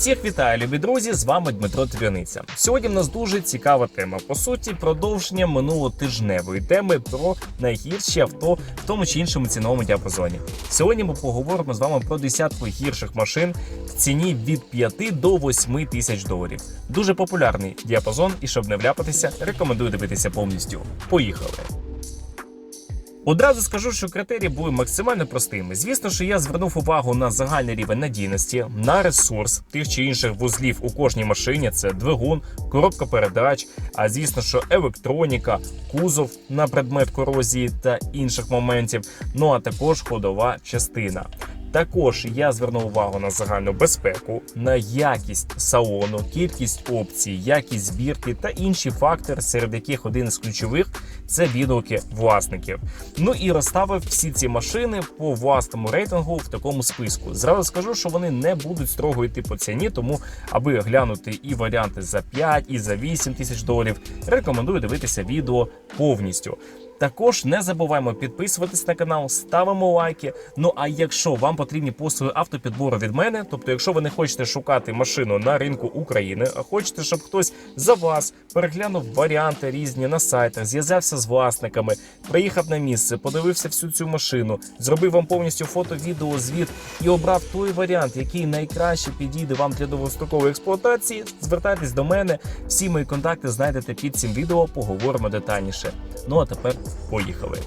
Всіх вітаю, любі друзі! З вами Дмитро Тряниця. Сьогодні в нас дуже цікава тема. По суті, продовження минулотижневої теми про найгірші авто в тому чи іншому ціновому діапазоні. Сьогодні ми поговоримо з вами про десятку гірших машин в ціні від 5 до 8 тисяч доларів. Дуже популярний діапазон, і щоб не вляпатися, рекомендую дивитися повністю. Поїхали! Одразу скажу, що критерії були максимально простими. Звісно, що я звернув увагу на загальний рівень надійності, на ресурс тих чи інших вузлів у кожній машині. Це двигун, коробка передач, а звісно, що електроніка, кузов на предмет корозії та інших моментів. Ну а також ходова частина. Також я звернув увагу на загальну безпеку, на якість салону, кількість опцій, якість збірки та інші фактори, серед яких один із ключових це відгуки власників. Ну і розставив всі ці машини по власному рейтингу в такому списку. Зразу скажу, що вони не будуть строго йти по ціні, тому аби глянути і варіанти за 5, і за 8 тисяч доларів, рекомендую дивитися відео повністю. Також не забуваємо підписуватись на канал, ставимо лайки. Ну а якщо вам потрібні послуги автопідбору від мене, тобто, якщо ви не хочете шукати машину на ринку України, а хочете, щоб хтось за вас переглянув варіанти різні на сайтах, зв'язався з власниками, приїхав на місце, подивився всю цю машину, зробив вам повністю фото, відео, звіт і обрав той варіант, який найкраще підійде вам для довгострокової експлуатації. Звертайтесь до мене. Всі мої контакти знайдете під цим відео. Поговоримо детальніше. Ну а тепер поїхали.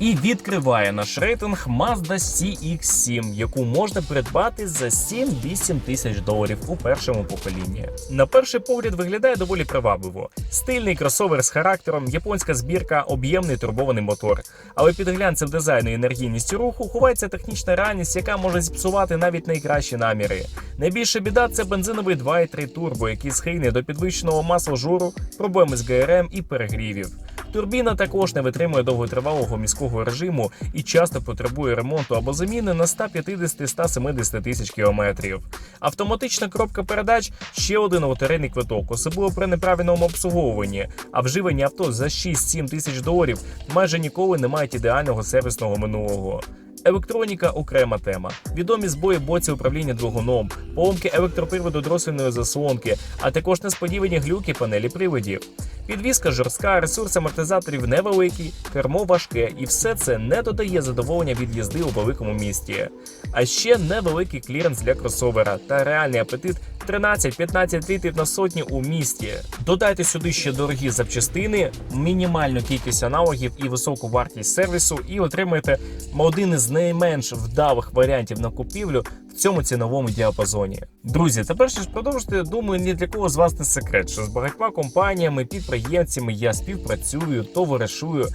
І відкриває наш рейтинг Mazda CX7, яку можна придбати за 7-8 тисяч доларів у першому поколінні. На перший погляд виглядає доволі привабливо. Стильний кросовер з характером, японська збірка, об'ємний турбований мотор. Але під глянцем дизайну і енергійністю руху ховається технічна реальність, яка може зіпсувати навіть найкращі наміри. Найбільша біда це бензиновий 2.3 турбо, який схильний до підвищеного масложору, проблеми з ГРМ і перегрівів. Турбіна також не витримує довготривалого міського режиму і часто потребує ремонту або заміни на 150-170 тисяч кілометрів. Автоматична коробка передач ще один лотерейний квиток, особливо при неправильному обслуговуванні. А вживані авто за 6-7 тисяч доларів майже ніколи не мають ідеального сервісного минулого. Електроніка окрема тема. Відомі збої боці управління двигуном, поломки електроприводу дросельної заслонки, а також несподівані глюки панелі приводів. Підвізка жорстка, ресурс амортизаторів невеликий, кермо важке, і все це не додає задоволення від їзди у великому місті. А ще невеликий кліренс для кросовера та реальний апетит 13-15 літрів на сотні у місті. Додайте сюди ще дорогі запчастини, мінімальну кількість аналогів і високу вартість сервісу, і отримаєте один із найменш вдалих варіантів на купівлю цьому ціновому діапазоні. Друзі, тепер ще ж продовжити, думаю, ні для кого з вас не секрет, що з багатьма компаніями, підприємцями я співпрацюю, товаришую.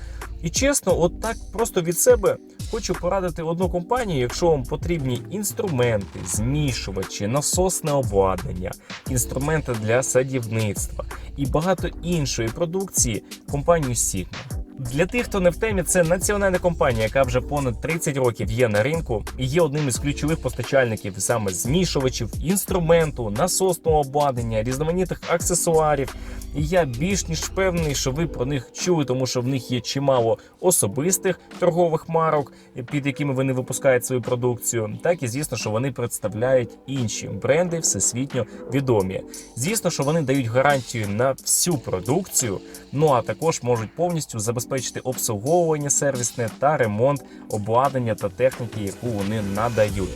І чесно, от так просто від себе хочу порадити одну компанію, якщо вам потрібні інструменти, змішувачі, насосне обладнання, інструменти для садівництва і багато іншої продукції, компанію Sigma. Для тих, хто не в темі, це національна компанія, яка вже понад 30 років є на ринку і є одним із ключових постачальників саме змішувачів, інструменту, насосного обладнання, різноманітних аксесуарів. І я більш ніж впевнений, що ви про них чули, тому що в них є чимало особистих торгових марок, під якими вони випускають свою продукцію. Так і звісно, що вони представляють інші бренди всесвітньо відомі. Звісно, що вони дають гарантію на всю продукцію. Ну а також можуть повністю забезпечити обслуговування сервісне та ремонт обладнання та техніки, яку вони надають.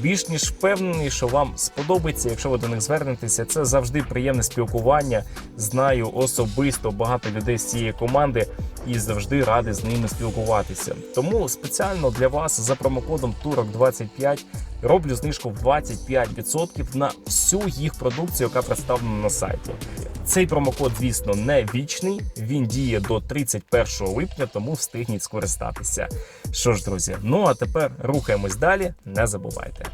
Більш ніж впевнений, що вам сподобається, якщо ви до них звернетеся. Це завжди приємне спілкування. Знаю особисто багато людей з цієї команди і завжди радий з ними спілкуватися. Тому спеціально для вас за промокодом Турок 25 роблю знижку в 25% на всю їх продукцію, яка представлена на сайті. Цей промокод, звісно, не вічний. Він діє до 31 липня, тому встигніть скористатися. Що ж, друзі, ну а тепер рухаємось далі. Не забувайте.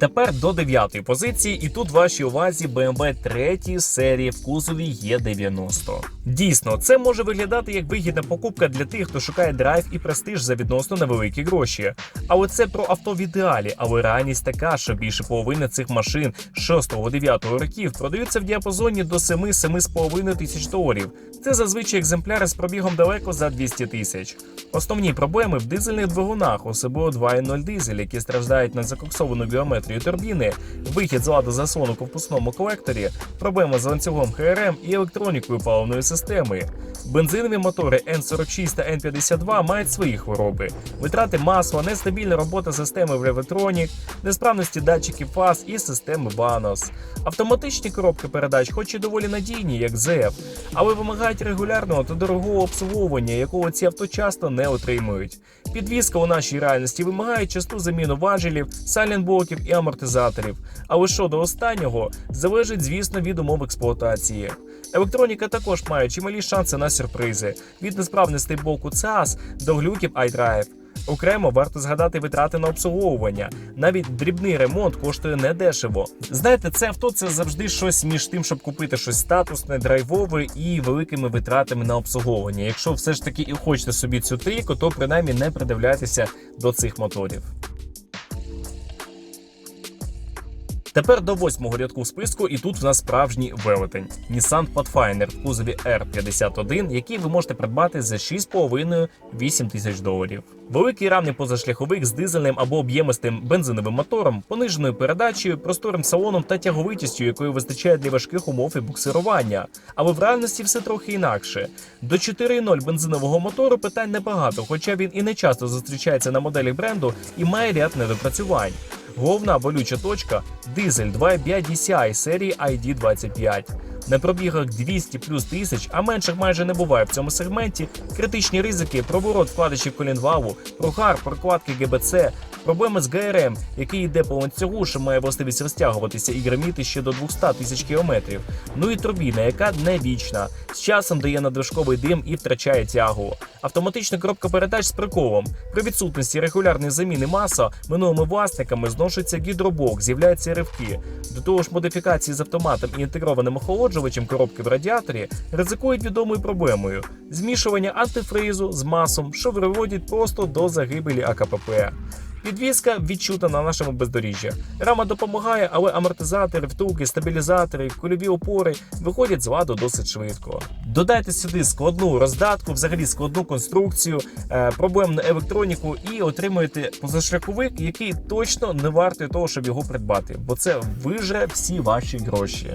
Тепер до дев'ятої позиції, і тут вашій увазі BMW 3 серії в кузові Е90. Дійсно, це може виглядати як вигідна покупка для тих, хто шукає драйв і престиж за відносно невеликі гроші. Але це про авто в ідеалі, але реальність така, що більше половини цих машин 6-9 років продаються в діапазоні до 7-7,5 тисяч доларів. Це зазвичай екземпляри з пробігом далеко за 200 тисяч. Основні проблеми в дизельних двигунах, особливо 2.0 дизель, які страждають на закоксовану біометрію турбіни, вихід з ладу заслону у ковпусному колекторі, проблеми з ланцюгом ХРМ і електронікою паливної системи. Бензинові мотори N46 та N52 мають свої хвороби, витрати масла, нестабільна робота системи в Revtronic, несправності датчиків фаз і системи BANOS. Автоматичні коробки передач, хоч і доволі надійні, як ZF, але вимагають регулярного та дорогого обслуговування, якого ці авто часто не отримують. Підвізка у нашій реальності вимагає часту заміну важелів, сайлентблоків і амортизаторів. Але щодо останнього залежить, звісно, від умов експлуатації. Електроніка також має чималі шанси на сюрпризи від несправностей боку CAS до глюків iDrive. Окремо варто згадати витрати на обслуговування. Навіть дрібний ремонт коштує недешево. Знаєте, це авто це завжди щось між тим, щоб купити щось статусне, драйвове і великими витратами на обслуговування. Якщо все ж таки і хочете собі цю трійку, то принаймні не придивляйтеся до цих моторів. Тепер до восьмого рядку в списку, і тут в нас справжній велетень Nissan Pathfinder в кузові R51, який ви можете придбати за 6,5-8 тисяч доларів. Великий рамний позашляховик з дизельним або об'ємистим бензиновим мотором, пониженою передачею, просторим салоном та тяговитістю, якої вистачає для важких умов і буксирування. Але в реальності все трохи інакше. До 4.0 бензинового мотору питань небагато, хоча він і не часто зустрічається на моделях бренду і має ряд недопрацювань. Головна болюча точка дизель 2.5 DCI серії ID25. На пробігах 200 плюс тисяч, а менших майже не буває в цьому сегменті. Критичні ризики, проворот вкладачів колінвалу, прогар, прокладки ГБЦ, проблеми з ГРМ, який йде по ланцюгу, що має властивість розтягуватися і гриміти ще до 200 тисяч кілометрів. Ну і турбіна, яка не вічна, з часом дає надлишковий дим і втрачає тягу. Автоматична коробка передач з приколом. При відсутності регулярної заміни маса минулими власниками зношується гідробок, з'являються ривки. До того ж, модифікації з автоматом і інтегрованим охолоджувачем коробки в радіаторі ризикують відомою проблемою змішування антифризу з масом, що приводить просто до загибелі АКПП. Підвізка відчута на нашому бездоріжжі. Рама допомагає, але амортизатори, втулки, стабілізатори, кульові опори виходять з ладу досить швидко. Додайте сюди складну роздатку, взагалі складну конструкцію, е, проблемну електроніку і отримуєте позашляховик, який точно не вартий того, щоб його придбати, бо це вижре всі ваші гроші.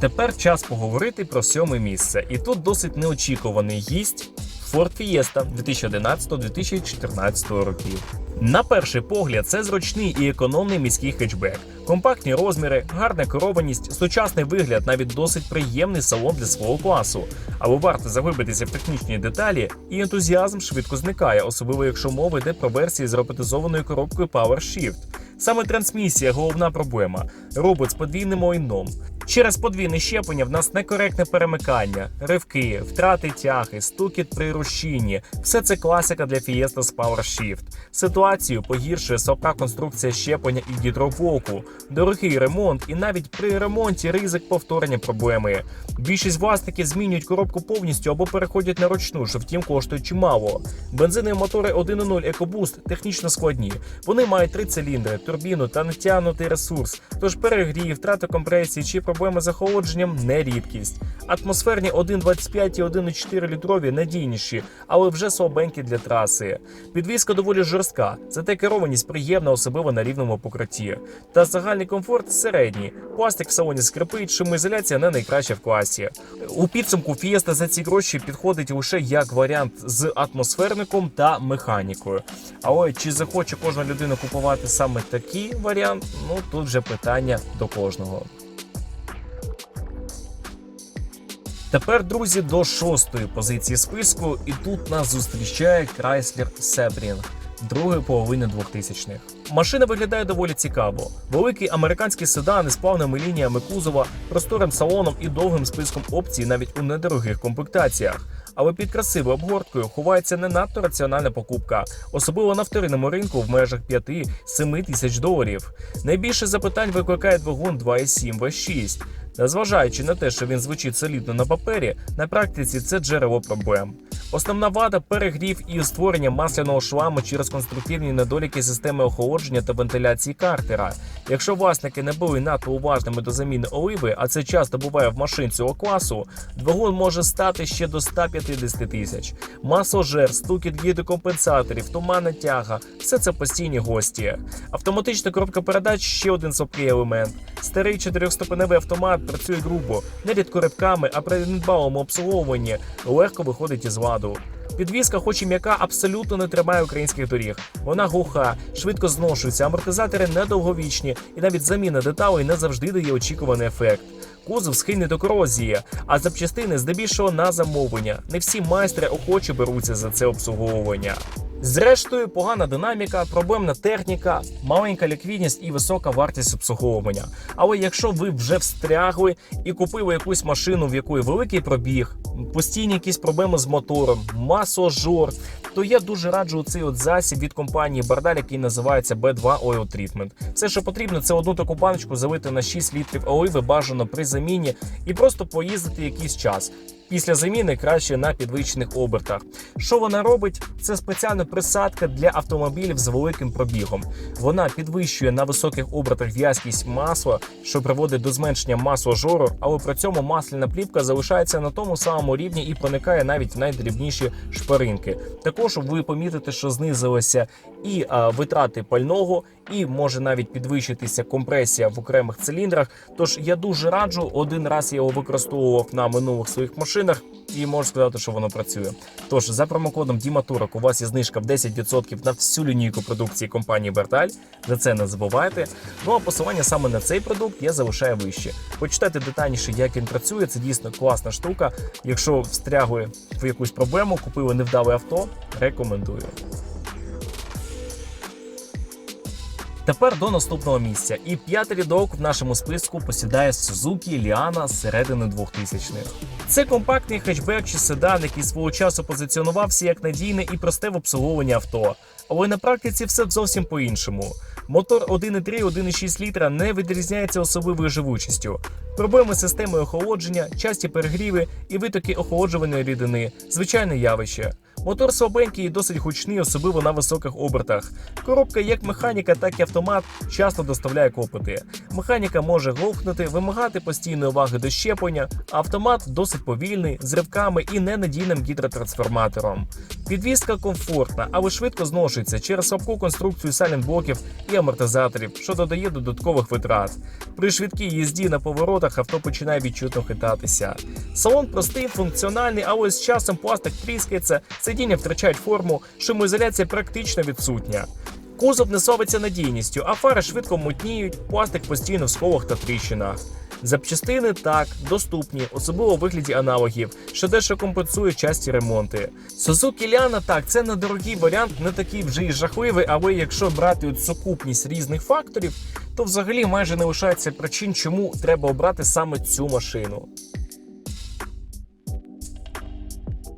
Тепер час поговорити про сьоме місце, і тут досить неочікуваний гість Ford Fiesta 2011-2014 років. На перший погляд, це зручний і економний міський хетчбек. Компактні розміри, гарна керованість, сучасний вигляд, навіть досить приємний салон для свого класу. Але варто заглибитися в технічні деталі, і ентузіазм швидко зникає, особливо якщо мова йде про версії з роботизованою коробкою PowerShift. Саме трансмісія головна проблема. Робот з подвійним ойном. Через подвійне щеплення в нас некоректне перемикання, ривки, втрати тяги, стукіт при рушінні. Все це класика для Fiesta з PowerShift. Ситуацію погіршує слабка конструкція щеплення і гідроблоку, дорогий ремонт, і навіть при ремонті ризик повторення проблеми. Більшість власників змінюють коробку повністю або переходять на ручну, що втім коштує чимало. Бензинові мотори 1.0 EcoBoost технічно складні. Вони мають три циліндри, турбіну та натягнутий ресурс. Тож перегрів, втрата компресії чи проблеми з охолодженням не рідкість. Атмосферні 1,25 і 1,4 літрові надійніші, але вже слабенькі для траси. Підвізка доволі жорстка, зате керованість приємна, особливо на рівному покритті. Та загальний комфорт середній. Пластик в салоні скрипить, шумоізоляція не найкраща в класі. У підсумку Fiesta за ці гроші підходить лише як варіант з атмосферником та механікою. Але чи захоче кожна людина купувати саме такий варіант? Ну тут вже питання до кожного. Тепер, друзі, до шостої позиції списку, і тут нас зустрічає Chrysler Sebring другої половини 2000-х. Машина виглядає доволі цікаво. Великий американський седан із плавними лініями кузова, просторим салоном і довгим списком опцій навіть у недорогих комплектаціях. але під красивою обгорткою ховається не надто раціональна покупка, особливо на вторинному ринку в межах 5-7 тисяч доларів. Найбільше запитань викликає двигун 2.7 V6. Незважаючи на те, що він звучить солідно на папері, на практиці це джерело проблем. Основна вада перегрів і створення масляного шламу через конструктивні недоліки системи охолодження та вентиляції картера. Якщо власники не були надто уважними до заміни оливи, а це часто буває в машин цього класу, двигун може стати ще до 150 тисяч. Масложер, стукіт гідрокомпенсаторів, туманна тяга все це постійні гості. Автоматична коробка передач ще один слабкий елемент. Старий чотирьохступеневий автомат працює грубо, нерідко рибками, а при недбалому обслуговуванні легко виходить із ладу. Підвізка, хоч і м'яка, абсолютно не тримає українських доріг. Вона глуха, швидко зношується, амортизатори недовговічні, і навіть заміна деталей не завжди дає очікуваний ефект. Кузов схильний до корозії, а запчастини здебільшого на замовлення. Не всі майстри охоче беруться за це обслуговування. Зрештою, погана динаміка, проблемна техніка, маленька ліквідність і висока вартість обслуговування. Але якщо ви вже встрягли і купили якусь машину, в якої великий пробіг, постійні якісь проблеми з мотором, масожор, то я дуже раджу цей от засіб від компанії Бардаль, який називається B2 Oil Treatment. Все, що потрібно, це одну таку баночку залити на 6 літрів оливи, бажано при заміні, і просто поїздити якийсь час. Після заміни краще на підвищених обертах. Що вона робить? Це спеціальна присадка для автомобілів з великим пробігом. Вона підвищує на високих обертах в'язкість масла, що приводить до зменшення масложору, але при цьому масляна плівка залишається на тому самому рівні і проникає навіть в найдрібніші шпаринки. Також ви помітите, що знизилися і а, витрати пального, і може навіть підвищитися компресія в окремих циліндрах. Тож я дуже раджу один раз я його використовував на минулих своїх машинах. І можу сказати, що воно працює. Тож за промокодом Діматурок у вас є знижка в 10% на всю лінійку продукції компанії Берталь. За це не забувайте. Ну а посилання саме на цей продукт я залишаю вище. Почитайте детальніше, як він працює. Це дійсно класна штука. Якщо встрягує в якусь проблему, купили невдале авто, рекомендую. Тепер до наступного місця. І п'ятий рядок в нашому списку посідає Suzuki Liana з середини 2000-х. Це компактний хетчбек чи седан, який свого часу позиціонувався як надійне і просте в обслуговуванні авто. Але на практиці все зовсім по-іншому. Мотор 1,3 1,6 літра не відрізняється особливою живучістю. Проблеми з системою охолодження, часті перегріви і витоки охолоджуваної рідини звичайне явище. Мотор слабенький і досить гучний, особливо на високих обертах. Коробка як механіка, так і автомат часто доставляє клопоти. Механіка може глохнути, вимагати постійної уваги до щеплення, а автомат досить повільний, з ривками і ненадійним гідротрансформатором. Підвізка комфортна, але швидко зношується через слабку конструкцію сайлентблоків і амортизаторів, що додає додаткових витрат. При швидкій їзді на поворотах авто починає відчутно хитатися. Салон простий, функціональний, але з часом пластик тріскається, сидіння втрачають форму, шумоізоляція практично відсутня. Кузов не славиться надійністю, а фари швидко мутніють, пластик постійно в сколах та тріщинах. Запчастини так, доступні, особливо у вигляді аналогів, що дещо компенсує часті ремонти. Suzuki Liana, так, це недорогий варіант, не такий вже і жахливий, але якщо брати от сукупність різних факторів, то взагалі майже не лишається причин, чому треба обрати саме цю машину.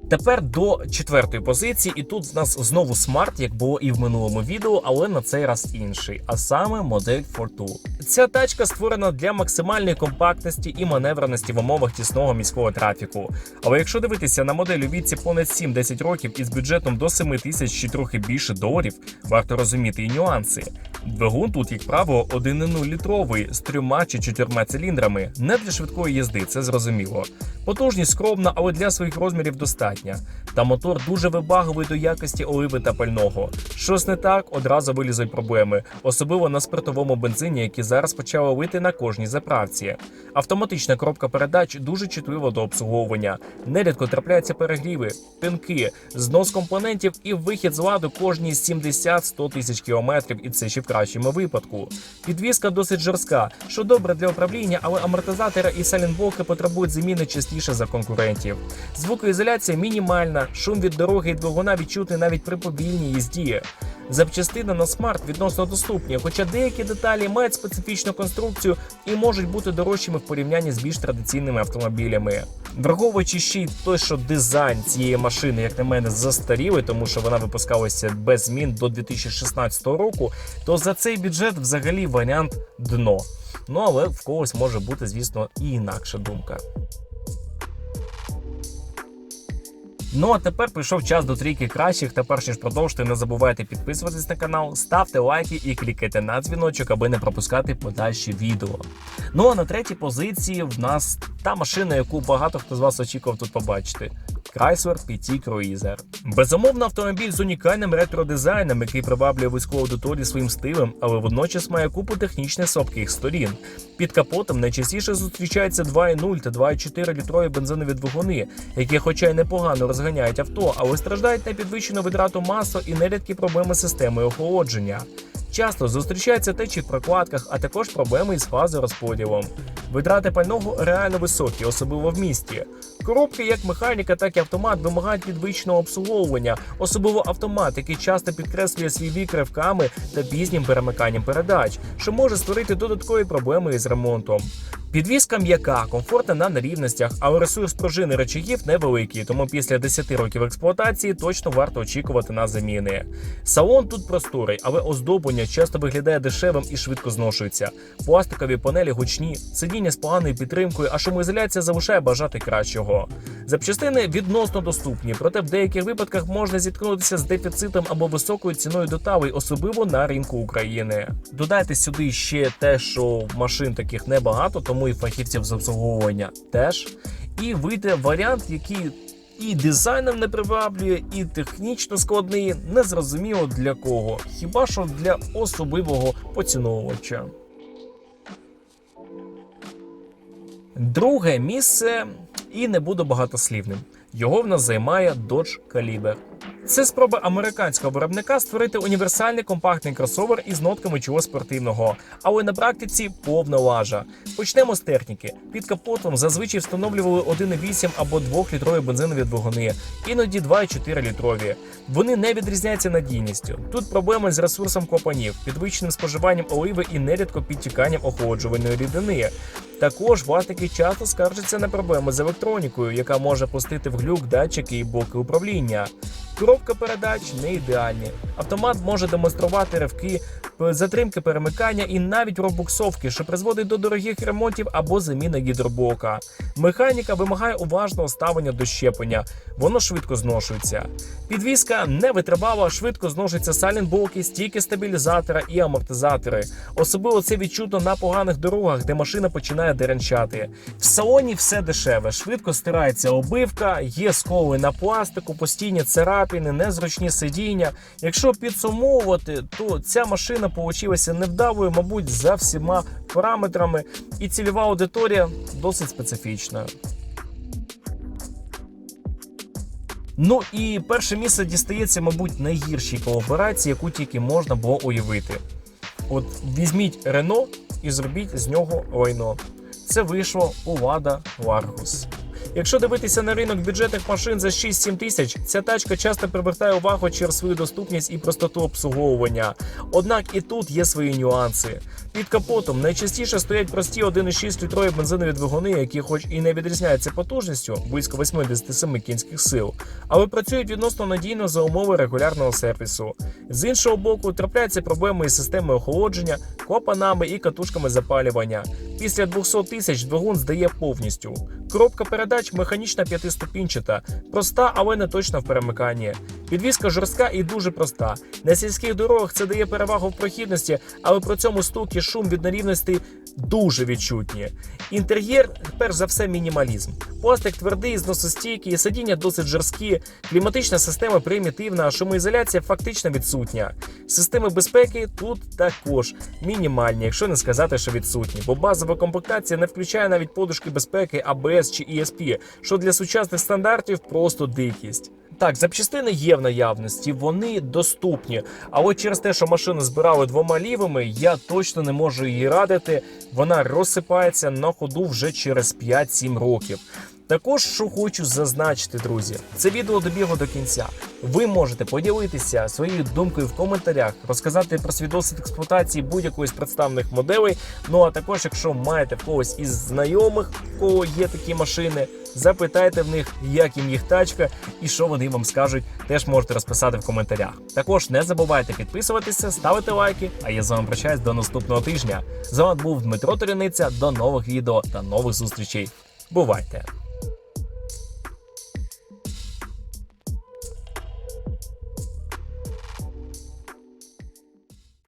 Тепер до четвертої позиції, і тут в нас знову смарт, як було і в минулому відео, але на цей раз інший, а саме модель Fortwo. Ця тачка створена для максимальної компактності і маневреності в умовах тісного міського трафіку. Але якщо дивитися на модель у віці понад 7-10 років із бюджетом до 7 тисяч чи трохи більше доларів, варто розуміти і нюанси. Двигун тут, як правило, 1,0 літровий з трьома чи чотирма циліндрами. Не для швидкої їзди, це зрозуміло. Потужність скромна, але для своїх розмірів достатня. Та мотор дуже вибагливий до якості оливи та пального. Щось не так, одразу вилізуть проблеми, особливо на спиртовому бензині, який зараз почали лити на кожній заправці. Автоматична коробка передач дуже чутлива до обслуговування. Нерідко трапляються перегріви, пинки, знос компонентів і вихід з ладу кожні 70-100 тисяч кілометрів, і це ще в кращому випадку. Підвізка досить жорстка, що добре для управління, але амортизатори і сайлентблоки потребують заміни частіше за конкурентів. Звукоізоляція мінімальна, шум від дороги і двигуна відчути навіть при повільній їзді. Запчастини на смарт відносно доступні, хоча деякі деталі мають специфічну конструкцію і можуть бути дорожчими в порівнянні з більш традиційними автомобілями. Враховуючи ще й те, що дизайн цієї машини, як на мене, застарілий, тому що вона випускалася без змін до 2016 року, то за цей бюджет взагалі варіант дно. Ну але в когось може бути, звісно, і інакша думка. Ну а тепер прийшов час до трійки кращих. Та перш ніж продовжити, не забувайте підписуватись на канал, ставте лайки і клікайте на дзвіночок, аби не пропускати подальші відео. Ну а на третій позиції в нас та машина, яку багато хто з вас очікував тут побачити. Chrysler PT Cruiser. Безумовно, автомобіль з унікальним ретро-дизайном, який приваблює військову аудиторію своїм стилем, але водночас має купу технічних слабких сторін. Під капотом найчастіше зустрічаються 2,0 та 2,4 літрові бензинові двигуни, які, хоча й непогано розганяють авто, але страждають на підвищену витрату масу і нерідкі проблеми з системою охолодження. Часто зустрічаються течі в прокладках, а також проблеми із фазорозподілом. Витрати пального реально високі, особливо в місті. Коробки, як механіка, так і автомат вимагають підвищеного обслуговування, особливо автомат, який часто підкреслює свій вік ривками та пізнім перемиканням передач, що може створити додаткові проблеми із ремонтом. Підвізка м'яка, комфортна на нерівностях, але ресурс пружини речагів невеликий, тому після 10 років експлуатації точно варто очікувати на заміни. Салон тут просторий, але оздоблення часто виглядає дешевим і швидко зношується. Пластикові панелі гучні, сидіння з поганою підтримкою, а шумоізоляція залишає бажати кращого. Запчастини відносно доступні, проте в деяких випадках можна зіткнутися з дефіцитом або високою ціною деталей, особливо на ринку України. Додайте сюди ще те, що машин таких небагато, тому і фахівців з обслуговування теж. І вийде варіант, який і дизайном не приваблює, і технічно складний, незрозуміло для кого, хіба що для особливого поціновувача. Друге місце, і не буду багатослівним. Його в нас займає Dodge Caliber. Це спроба американського виробника створити універсальний компактний кросовер із нотками чого спортивного, але на практиці повна лажа. Почнемо з техніки. Під капотом зазвичай встановлювали 1,8 або 2-літрові бензинові двигуни, іноді 2,4 літрові. Вони не відрізняються надійністю. Тут проблеми з ресурсом клапанів, підвищеним споживанням оливи і нерідко підтіканням охолоджувальної рідини. Також власники часто скаржаться на проблеми з електронікою, яка може пустити в глюк датчики і боки управління. Коробка передач не ідеальні. Автомат може демонструвати ривки, затримки перемикання і навіть пробуксовки, що призводить до дорогих ремонтів або заміни гідроблока. Механіка вимагає уважного ставлення до щеплення, воно швидко зношується. Підвізка не витривала, швидко зношуються сайлентблоки, стійки стабілізатора і амортизатори. Особливо це відчутно на поганих дорогах, де машина починає деренчати. В салоні все дешеве, швидко стирається обивка, є сколи на пластику, постійні царапини, незручні сидіння. Якщо підсумовувати, то ця машина получилася невдалою, мабуть, за всіма параметрами, і цільова аудиторія досить специфічна. Ну і перше місце дістається, мабуть, найгіршій кооперації, яку тільки можна було уявити. От візьміть Рено і зробіть з нього лайно. Це вийшло у Лада Ларгус. Якщо дивитися на ринок бюджетних машин за 6-7 тисяч, ця тачка часто привертає увагу через свою доступність і простоту обслуговування. Однак і тут є свої нюанси. Під капотом найчастіше стоять прості 1,6 літрові бензинові двигуни, які, хоч і не відрізняються потужністю, близько 87 кінських сил, але працюють відносно надійно за умови регулярного сервісу. З іншого боку, трапляються проблеми із системою охолодження, клапанами і катушками запалювання. Після 200 тисяч двигун здає повністю. Коробка передач механічна п'ятиступінчата, проста, але не точна в перемиканні. Підвізка жорстка і дуже проста. На сільських дорогах це дає перевагу в прохідності, але при цьому стук і шум від нерівності дуже відчутні. Інтер'єр, перш за все, мінімалізм. Пластик твердий, зносостійкий, сидіння досить жорсткі, кліматична система примітивна, а шумоізоляція фактично відсутня. Системи безпеки тут також мінімальні, якщо не сказати, що відсутні, бо базова комплектація не включає навіть подушки безпеки, ABS чи ESP, що для сучасних стандартів просто дикість. Так, запчастини є в наявності, вони доступні. А от через те, що машину збирали двома лівими, я точно не можу її радити. Вона розсипається на ходу вже через 5-7 років. Також що хочу зазначити, друзі, це відео добігло до кінця. Ви можете поділитися своєю думкою в коментарях, розказати про свій досвід експлуатації будь-якої з представлених моделей. Ну а також, якщо маєте когось із знайомих, в кого є такі машини, запитайте в них, як їм їх тачка і що вони вам скажуть. Теж можете розписати в коментарях. Також не забувайте підписуватися, ставити лайки. А я з вами прощаюсь до наступного тижня. З вами був Дмитро Торяниця. До нових відео та нових зустрічей. Бувайте!